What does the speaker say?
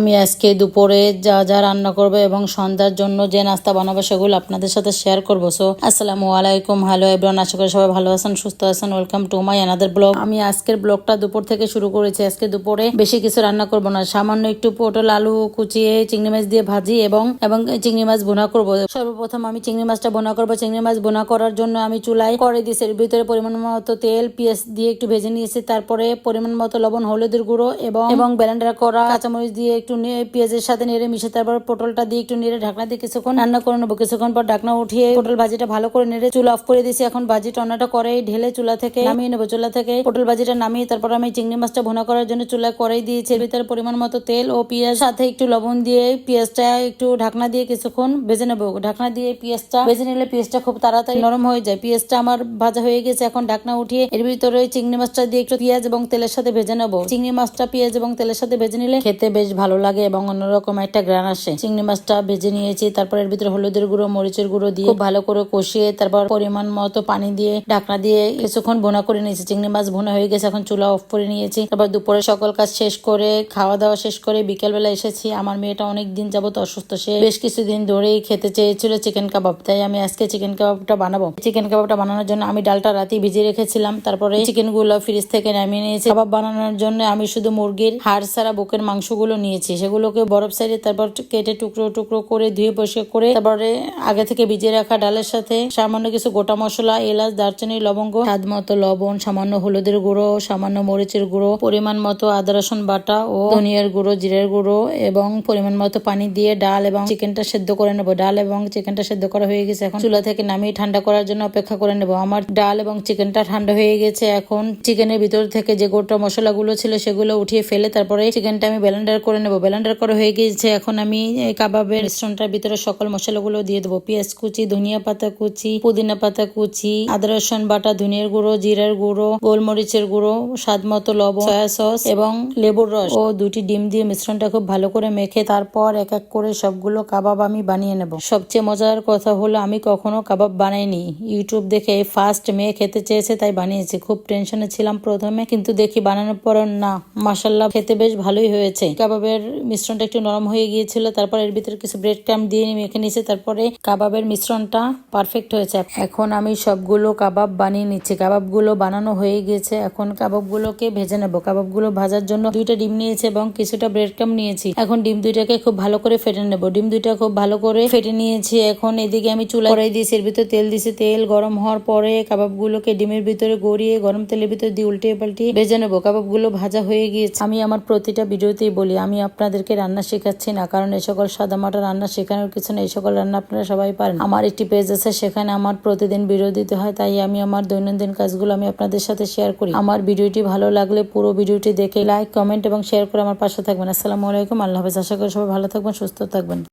আমি আজকে দুপুরে যা যা রান্না করব এবং সন্ধ্যার জন্য যে নাস্তা বানাবো সেগুলো আপনাদের সাথে শেয়ার করব। সো আসসালামু আলাইকুম। হ্যালো এভরিওয়ান আশা করি সবাই ভালো আছেন, সুস্থ আছেন। Welcome to my another blog আমি আজকের ব্লগটা দুপুর থেকে শুরু করেছি। আজকে দুপুরে বেশি কিছু রান্না করব না। সামান্য একটু পটল, আলু কুচিয়ে, চিংড়ি মাছ দিয়ে ভাজি এবং এবং চিংড়ি মাছ বোনা করব। সর্বপ্রথম আমি চিংড়ি মাছটা বোনা করব। চিংড়ি মাছ বোনা করার জন্য আমি চুলায় করে দিয়েছি এর ভিতরে পরিমাণ মতো তেল, পেঁয়াজ দিয়ে একটু ভেজে নিয়েছি। তারপরে পরিমাণ মতো লবণ, হলুদের গুঁড়ো এবং এবং ব্লেন্ডার করা কাঁচামরিচ দিয়ে একটু নে- পেঁয়াজের সাথে নেড়ে মিশে তারপর পটলটা দিয়ে একটু নেড়ে ঢাকনা দিয়ে কিছুক্ষণ রান্না করে নেব। কিছুক্ষণ পর ঢাকনা উঠিয়ে পটল ভাজিটা ভালো করে নেড়ে চুলা অফ করে দিয়েছি। এখন ভাজি টনাটা করে ঢেলে চুলা থেকে নামিয়ে নেব। চুলা থেকে পটল ভাজিটা নামিয়ে তারপর আমি চিংড়ি মাছটা ভোনা করার জন্য চুলা করাই দিয়েছি। ভিতরে পরিমাণ মতো তেল ও পেঁয়াজ, সাথে একটু লবণ দিয়ে পেঁয়াজটা একটু ঢাকনা দিয়ে কিছুক্ষণ ভেজে নেব। ঢাকনা দিয়ে পেঁয়াজটা ভেজে নিলে পেঁয়াজটা খুব তাড়াতাড়ি নরম হয়ে যায়। পেঁয়াজটা আমার ভাজা হয়ে গেছে। এখন ঢাকনা উঠিয়ে এর ভিতরে চিংড়ি মাছটা দিয়ে একটু পেঁয়াজ এবং তেলের সাথে ভেজে নেব। চিংড়ি মাছটা পেঁয়াজ এবং তেলের সাথে ভেজে নিলে খেতে বেশ ভালো লাগে এবং অন্যরকম একটা গ্রান আসে। চিংড়ি মাছটা ভেজে নিয়েছি, তারপর এর ভিতরে হলুদের গুঁড়ো, মরিচের গুঁড়ো দিয়ে ভালো করে কষিয়ে, তারপর পরিমাণ মতো পানি দিয়ে ঢাকনা দিয়ে কিছুক্ষণ ভোনা করে নিয়েছি। চিংড়ি মাছ ভোনা হয়ে গেছে, এখন চুলা অফ করে নিয়েছি। তারপর দুপুরে সকল কাজ শেষ করে খাওয়া দাওয়া শেষ করে বিকেল বেলা এসেছি। আমার মেয়েটা অনেক দিন যাবত অসুস্থ, সে বেশ কিছুদিন ধরেই খেতে চেয়েছিল চিকেন কাবাব, তাই আমি আজকে চিকেন কাবাবটা বানাবো। চিকেন কাবাবটা বানানোর জন্য আমি ডালটা রাতে ভিজিয়ে রেখেছিলাম, তারপরে চিকেনগুলো ফ্রিজ থেকে নামিয়ে নিয়েছি। কাবাব বানানোর জন্য আমি শুধু মুরগির হাড় ছাড়া বুকের মাংসগুলো নিয়েছি। সেগুলোকে বরফ সাইডে তারপর কেটে টুকরো টুকরো করে ধুয়ে বসে করে তারপরে আগে থেকে ভিজিয়ে রাখা ডালের সাথে সামান্য কিছু গোটা মশলা, এলাচ, দারচিনি, লবঙ্গ, স্বাদ মতো লবণ, সামান্য হলুদের গুঁড়ো, সামান্য মরিচের গুঁড়ো, পরিমাণ মতো আদা, রসুন বাটা ও ধনিয়ার গুঁড়ো, জিরের গুঁড়ো এবং পরিমাণ মতো পানি দিয়ে ডাল এবং চিকেনটা সেদ্ধ করে নেব। ডাল এবং চিকেনটা সেদ্ধ করা হয়ে গেছে। এখন চুলা থেকে নামিয়ে ঠান্ডা করার জন্য অপেক্ষা করে নেব। আমার ডাল এবং চিকেনটা ঠান্ডা হয়ে গেছে। এখন চিকেনের ভিতর থেকে যে গোটা মশলাগুলো ছিল সেগুলো উঠিয়ে ফেলে তারপরে চিকেনটা আমি ব্লেন্ডার করে নেব। ব্লেন্ডার করা হয়ে গিয়েছে। এখন আমি কাবাবের মিশ্রণটার ভিতরে সকল মশলাগুলো দিয়ে দেবো। পেঁয়াজ কুচি, ধনিয়া পাতা কুচি, পুদিনা পাতা কুচি, আদা, রসুন বাটা, ধনিয়ার গুঁড়ো, জিরার গুঁড়ো, গোলমরিচের গুঁড়ো স্বাদ মতো লবণ, সয়া সস এবং লেবুর রস। ও দুটি ডিম দিয়ে মিশ্রণটা খুব ভালো করে মেখে তারপর এক এক করে সবগুলো কাবাব আমি বানিয়ে নেব। সবচেয়ে মজার কথা হলো, আমি কখনো কাবাব বানাইনি। ইউটিউব দেখে ফার্স্ট মেয়ে খেতে চেয়েছে, তাই বানিয়েছি। খুব টেনশনে ছিলাম প্রথমে, কিন্তু দেখি বানানোর পর না মাসাল্লাহ খেতে বেশ ভালোই হয়েছে। কাবাবের মিশ্রণটা একটু নরম হয়ে গিয়েছিল, তারপর এর ভিতরে কিছু ব্রেড ক্রাম দিয়ে মেখে নিয়েছি, তারপরে কাবাবের মিশ্রণটা পারফেক্ট হয়েছে। এখন আমি সবগুলো কাবাব বানিয়ে নিচ্ছি। কাবাবগুলো বানানো হয়ে গিয়েছে। এখন কাবাবগুলোকে ভেজে নেব। কাবাবগুলো ভাজার জন্য দুইটা ডিম নিয়েছি এবং কিছুটা ব্রেড ক্রাম নিয়েছি। এখন ডিম দুইটাকে খুব ভালো করে ফেটে নেব। ডিম দুইটা খুব ভালো করে ফেটে নিয়েছি। এখন এদিকে আমি চুলা কড়াই দিয়েছি, এর ভিতরে তেল দিয়েছি। তেল গরম হওয়ার পরে কাবাবগুলোকে ডিমের ভিতরে গড়িয়ে, গরম তেলের ভিতরে দিয়ে উল্টে পাল্টিয়ে ভেজে নেব। কাবাবগুলো ভাজা হয়ে গিয়েছে। আমি আমার প্রতিটা ভিডিওতেই বলি, আমি আপনাদেরকে রান্না শেখাচ্ছি না, কারণ এই সকল সাদামাটা রান্না শেখানোর কিছু নেই, এই সকল রান্না আপনারা সবাই পারেন। আমার একটি পেজ আছে, সেখানে আমার প্রতিদিন ভিডিও দিতে হয়, তাই আমি আমার দৈনন্দিন কাজগুলো আমি আপনাদের সাথে শেয়ার করি। আমার ভিডিওটি ভালো লাগলে পুরো ভিডিওটি দেখে লাইক কমেন্ট এবং শেয়ার করে আমার পাশে থাকবেন। আসসালামু আলাইকুম, আল্লাহ হাফেজ। আশা করি সবাই ভালো থাকবেন, সুস্থ থাকবেন।